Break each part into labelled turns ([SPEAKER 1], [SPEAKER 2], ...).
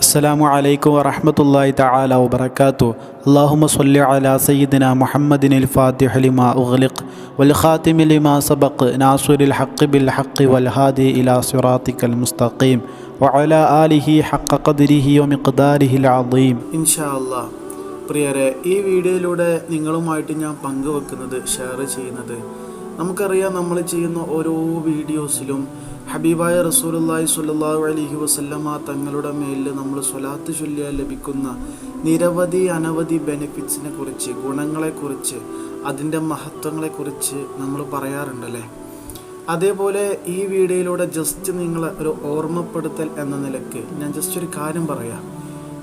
[SPEAKER 1] അസ്സലാമു അലൈക്കും വറഹമത്തല്ലാഹി തആല വബറകാതു അല്ലാഹുമ്മ സ്വല്ലി അലാ സയ്യിദിന മുഹമ്മദിനിൽ അൽ ലിമാ ഉഗ്ലിഖ് വൽ ഖാതിമി ലിമാ സബഖ് നാസിറിൽ ഹഖ് ബിൽ ഹഖ് വൽ ഹാദി ഇലാ സിറാത്തിക്കൽ മുസ്തഖീം വഅല ആലിഹി ഹഖ ഖദ്രിഹി വമിഖ്ദാരിഹിൽ അളീം
[SPEAKER 2] ഇൻഷാ അല്ലാഹ് പ്രിയരെ ഈ വീഡിയോയിലൂടെ നിങ്ങളുമായിട്ട് ഞാൻ പങ്കുവെക്കുന്നത് ഷെയർ ചെയ്യുന്നത് നമുക്കറിയാം നമ്മൾ ചെയ്യുന്ന ഓരോ വീഡിയോസിലും ഹബീബായ റസൂലുള്ളാഹി സ്വല്ലല്ലാഹു അലൈഹി വസല്ലമ തങ്ങളുടെ മേലിൽ നമ്മൾ സ്വലാത്ത് ചൊല്ലിയാൽ ലഭിക്കുന്ന നിരവധി അനവധി ബെനിഫിറ്റ്സിനെ കുറിച്ച് ഗുണങ്ങളെക്കുറിച്ച് അതിന്റെ മഹത്വങ്ങളെക്കുറിച്ച് നമ്മൾ പറയാറുണ്ടല്ലേ? അതേപോലെ ഈ വീഡിയോയിലൂടെ ജസ്റ്റ് നിങ്ങളെ ഒരു ഓർമ്മപ്പെടുത്തൽ എന്ന നിലയ്ക്ക് ഞാൻ ജസ്റ്റ് ഒരു കാര്യം പറയാം.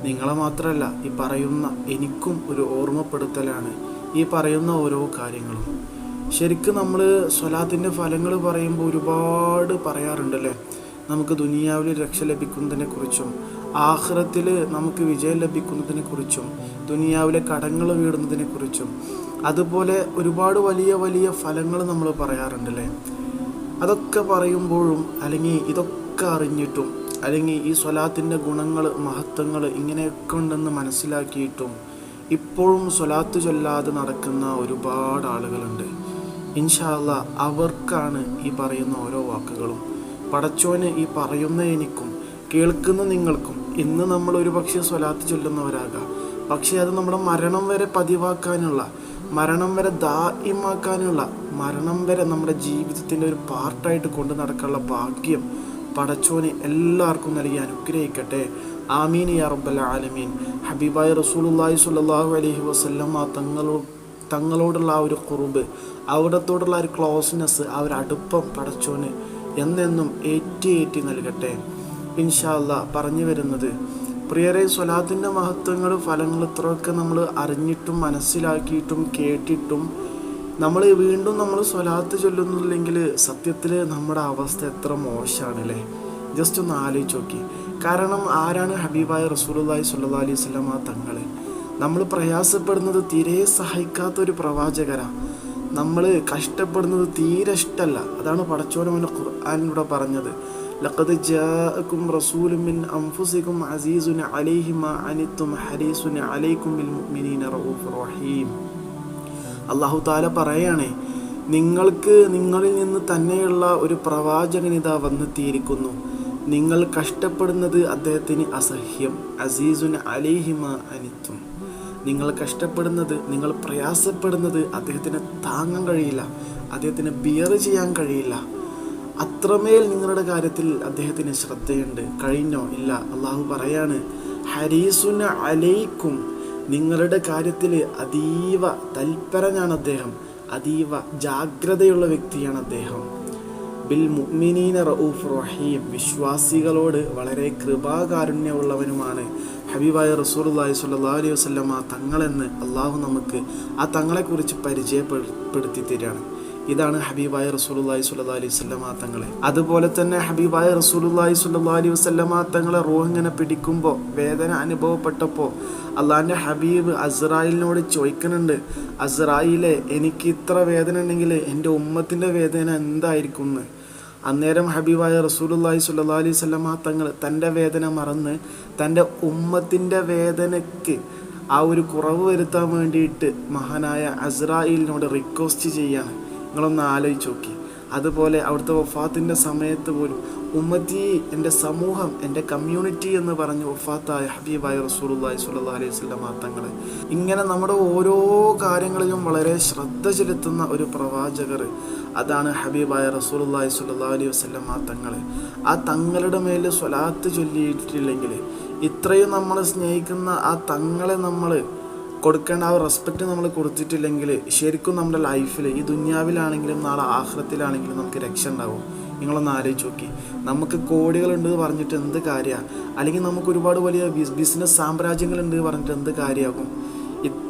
[SPEAKER 2] നിങ്ങളെ മാത്രമല്ല ഈ പറയുന്ന എനിക്കും ഒരു ഓർമ്മപ്പെടുത്തലാണ് ഈ പറയുന്ന ഓരോ കാര്യങ്ങളും. ശരിക്കും നമ്മൾ സ്വലാത്തിന്റെ ഫലങ്ങൾ പറയുമ്പോൾ ഒരുപാട് പറയാറുണ്ടല്ലേ? നമുക്ക് ദുനിയാവിൽ രക്ഷ ലഭിക്കുന്നതിനെ കുറിച്ചും ആഹ്റത്തിൽ നമുക്ക് വിജയം ലഭിക്കുന്നതിനെ കുറിച്ചും ദുനിയാവിലെ കടങ്ങൾ വീടുന്നതിനെ കുറിച്ചും അതുപോലെ ഒരുപാട് വലിയ വലിയ ഫലങ്ങൾ നമ്മൾ പറയാറുണ്ടല്ലേ? അതൊക്കെ പറയുമ്പോഴും അല്ലെങ്കിൽ ഇതൊക്കെ അറിഞ്ഞിട്ടും അല്ലെങ്കിൽ ഈ സ്വലാത്തിന്റെ ഗുണങ്ങൾ മഹത്വങ്ങൾ ഇങ്ങനെയൊക്കെ ഉണ്ടെന്ന് മനസ്സിലാക്കിയിട്ടും ഇപ്പോഴും സ്വലാത്ത് ചൊല്ലാതെ നടക്കുന്ന ഒരുപാട് ആളുകളുണ്ട്. ഇൻഷാല്ല അവർക്കാണ് ഈ പറയുന്ന ഓരോ വാക്കുകളും. പടച്ചോന് ഈ പറയുന്ന എനിക്കും കേൾക്കുന്ന നിങ്ങൾക്കും ഇന്ന് നമ്മൾ ഒരു പക്ഷേ സ്വലാത്ത് ചൊല്ലുന്നവരാകാം. പക്ഷേ അത് നമ്മുടെ മരണം വരെ പതിവാക്കാനുള്ള മരണം വരെ ദാഹ്യമാക്കാനുള്ള മരണം വരെ നമ്മുടെ ജീവിതത്തിന്റെ ഒരു പാർട്ടായിട്ട് കൊണ്ടു നടക്കാനുള്ള ഭാഗ്യം പടച്ചോനെ എല്ലാവർക്കും നൽകി അനുഗ്രഹിക്കട്ടെ. ആമീൻ യാ ആലമീൻ. ഹബീബായ റസൂലുള്ളാഹി സ്വല്ലല്ലാഹു അലൈഹി വസല്ലമ തങ്ങളോ തങ്ങളോടുള്ള ആ ഒരു കുറുബ് അവിടത്തോടുള്ള ഒരു ക്ലോസ്നെസ് ആ ഒരു അടുപ്പം പടച്ചോന് എന്നെന്നും ഏറ്റി ഏറ്റി നൽകട്ടെ. ഇൻഷാല്ല പറഞ്ഞു വരുന്നത് പ്രിയരെ സ്വലാത്തിന്റെ മഹത്വങ്ങൾ ഫലങ്ങൾ ഇത്രയൊക്കെ നമ്മൾ അറിഞ്ഞിട്ടും മനസ്സിലാക്കിയിട്ടും കേട്ടിട്ടും നമ്മൾ വീണ്ടും നമ്മൾ സ്വലാത്ത് ചൊല്ലുന്നില്ലെങ്കിൽ സത്യത്തിൽ നമ്മുടെ അവസ്ഥ എത്ര മോശമാണല്ലേ ജസ്റ്റ് ഒന്ന് ആലോചിച്ച് നോക്കി. കാരണം ആരാണ് ഹബീബായ റസൂലുള്ളാഹി സ്വല്ലല്ലാഹി അലൈഹി വസല്ലമ തങ്ങൾ നമ്മൾ പ്രയാസപ്പെടുന്നത് തീരെ സഹായിക്കാത്ത ഒരു പ്രവാചകരാ. നമ്മൾ കഷ്ടപ്പെടുന്നത് തീരെ ഇഷ്ടമല്ല അതാണ് പടച്ചോനവന്റെ ഖുർആാനിലൂടെ പറഞ്ഞത്. ലഖദ് ജാഅക്കും റസൂലും മിൻ അൻഫുസിക്കും അസീസുൻ അലൈഹി അനിത്തും ഹരീസുൻ അലൈക്കും ബിൽ മുഅ്മിനീന റഊഫുർ റഹീം. താല പറയണേ നിങ്ങൾക്ക് നിങ്ങളിൽ നിന്ന് തന്നെയുള്ള ഒരു പ്രവാചകനിത വന്നെത്തിയിരിക്കുന്നു. നിങ്ങൾ കഷ്ടപ്പെടുന്നത് അദ്ദേഹത്തിന് അസഹ്യം. അസീസുൻ അലിഹിമ അനിത്തും. നിങ്ങൾ കഷ്ടപ്പെടുന്നത് നിങ്ങൾ പ്രയാസപ്പെടുന്നത് അദ്ദേഹത്തിന് താങ്ങാൻ കഴിയില്ല അദ്ദേഹത്തിന് ബിയർ ചെയ്യാൻ കഴിയില്ല. അത്രമേൽ നിങ്ങളുടെ കാര്യത്തിൽ അദ്ദേഹത്തിന് ശ്രദ്ധയുണ്ട്. കഴിഞ്ഞോ? ഇല്ല. അള്ളാഹു പറയാണ് ഹരീസുന അലൈക്കും. നിങ്ങളുടെ കാര്യത്തിൽ അതീവ തൽപരനാണ് അദ്ദേഹം. അതീവ ജാഗ്രതയുള്ള വ്യക്തിയാണ് അദ്ദേഹം. ബിൽ മുഅ്മിനീന റഊഫ് റഹീം. വിശ്വാസികളോട് വളരെ കൃപാകാരുണ്യമുള്ളവനുമാണ് ഹബീബായ റസൂലുള്ളാഹി സ്വല്ലല്ലാഹു അലൈഹി വസല്ലമ തങ്ങളെന്ന് അള്ളാഹു നമുക്ക് ആ തങ്ങളെക്കുറിച്ച് പരിചയപ്പെടുത്തി തരികയാണ് ഇതാണ് ഹബീബായ റസൂലുള്ളാഹി സ്വല്ലല്ലാഹി അലൈഹി വസല്ലം തങ്ങളെ. അതുപോലെ തന്നെ ഹബീബായ റസൂലുള്ളാഹി സ്വല്ലല്ലാഹി അലൈഹി വസല്ലം തങ്ങളെ റൂഹ് ഇങ്ങനെ പിടിക്കുമ്പോൾ വേദന അനുഭവപ്പെട്ടപ്പോൾ അള്ളാഹിന്റെ ഹബീബ് അസ്രായിലിനോട് ചോദിക്കുന്നുണ്ട് അസ്രായിലെ എനിക്ക് ഇത്ര വേദന ഉണ്ടെങ്കിൽ എന്റെ ഉമ്മത്തിന്റെ വേദന എന്തായിരിക്കും എന്ന്? അന്നേരം ഹബീബായ റസൂലുള്ളാഹി സ്വല്ലല്ലാഹി അലൈഹി വസല്ലം തങ്ങൾ തന്റെ വേദന മറന്ന് തന്റെ ഉമ്മത്തിന്റെ വേദനയ്ക്ക് ആ ഒരു കുറവ് വരുത്താൻ വേണ്ടിയിട്ട് മഹാനായ അസ്രായിലിനോട് റിക്വസ്റ്റ് ചെയ്യാണ്. നിങ്ങളൊന്ന് ആലോചിച്ച് നോക്കി. അതുപോലെ അവിടുത്തെ വഫാത്തിന്റെ സമയത്ത് പോലും ഉമ്മത്തി എന്റെ സമൂഹം എന്റെ കമ്മ്യൂണിറ്റി എന്ന് പറഞ്ഞ് വഫാത്തായ ഹബീബായ റസൂലുള്ളാഹി സ്വല്ലല്ലാഹി അലൈഹി വസല്ലം തങ്ങൾ ഇങ്ങനെ നമ്മുടെ ഓരോ കാര്യങ്ങളിലും വളരെ ശ്രദ്ധ ചെലുത്തുന്ന ഒരു പ്രവാചകർ അതാണ് ഹബീബായ റസൂലുള്ളാഹി സ്വല്ലല്ലാഹി അലൈഹി വസല്ലം തങ്ങൾ ആ തങ്ങളുടെ മേൽ സ്വലാത്ത് ചൊല്ലിയിട്ടില്ലെങ്കിൽ ഇത്രയും നമ്മൾ സ്നേഹിക്കുന്ന ആ തങ്ങളെ നമ്മൾ കൊടുക്കേണ്ട ആ റെസ്പെക്റ്റ് നമ്മൾ കൊടുത്തിട്ടില്ലെങ്കിൽ ശരിക്കും നമ്മുടെ ലൈഫിൽ ഈ ദുന്യാവിലാണെങ്കിലും നാളെ ആഹ്ലത്തിലാണെങ്കിലും നമുക്ക് രക്ഷ ഉണ്ടാവും. നിങ്ങളൊന്ന് ആലോചിച്ച് നോക്കി. നമുക്ക് കോടികളുണ്ട് പറഞ്ഞിട്ട് എന്ത് കാര്യമാണ് അല്ലെങ്കിൽ നമുക്ക് ഒരുപാട് വലിയ ബിസിനസ് സാമ്രാജ്യങ്ങളുണ്ട് പറഞ്ഞിട്ട് എന്ത് കാര്യമാകും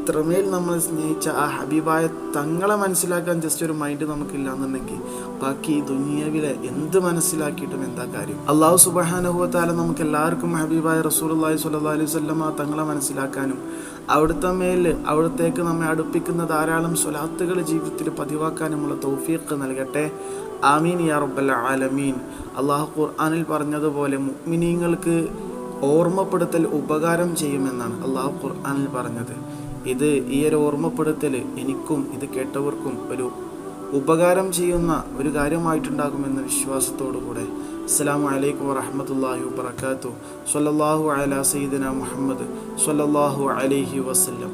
[SPEAKER 2] ഇത്രമേൽ നമ്മൾ സ്നേഹിച്ച ആ ഹബീബായ തങ്ങളെ മനസ്സിലാക്കാൻ ജസ്റ്റ് ഒരു മൈൻഡ് നമുക്കില്ല എന്നുണ്ടെങ്കിൽ ബാക്കി ദുനിയാവിലെ എന്ത് മനസ്സിലാക്കിയിട്ടും എന്താ കാര്യം? അള്ളാഹു സുബഹാനുഭവത്താലെ നമുക്ക് എല്ലാവർക്കും ഹബീബായ റസൂൽ അള്ളഹി സ്വല്ലാ അലൈഹി സ്വല്ലമ തങ്ങളെ മനസ്സിലാക്കാനും അവിടുത്തെ മേൽ അവിടത്തേക്ക് നമ്മെ അടുപ്പിക്കുന്ന ധാരാളം സ്വലാത്തുകൾ ജീവിതത്തിൽ പതിവാക്കാനുമുള്ള തൗഫീഖ് നൽകട്ടെ. ആമീൻ യാ റബ്ബൽ ആലമീൻ. അള്ളാഹു ഖുർആാനിൽ പറഞ്ഞതുപോലെ മുഅ്മിനീങ്ങൾക്ക് ഓർമ്മപ്പെടുത്തൽ ഉപകാരം ചെയ്യുമെന്നാണ് അള്ളാഹു ഖുർആാനിൽ പറഞ്ഞത്. ഇത് ഈ ഒരു ഓർമ്മപ്പെടുത്തൽ എനിക്കും ഇത് കേട്ടവർക്കും ഒരു ഉപകാരം ചെയ്യുന്ന ഒരു കാര്യമായിട്ടുണ്ടാകുമെന്ന വിശ്വാസത്തോടു കൂടെ. അസ്സലാമു അലൈക്കും വറഹമത്തല്ലാഹി വബറകാതുഹു. സ്വല്ലല്ലാഹു അലാ സയ്യിദിന മുഹമ്മദ് സ്വല്ലല്ലാഹു അലൈഹി വസല്ലം.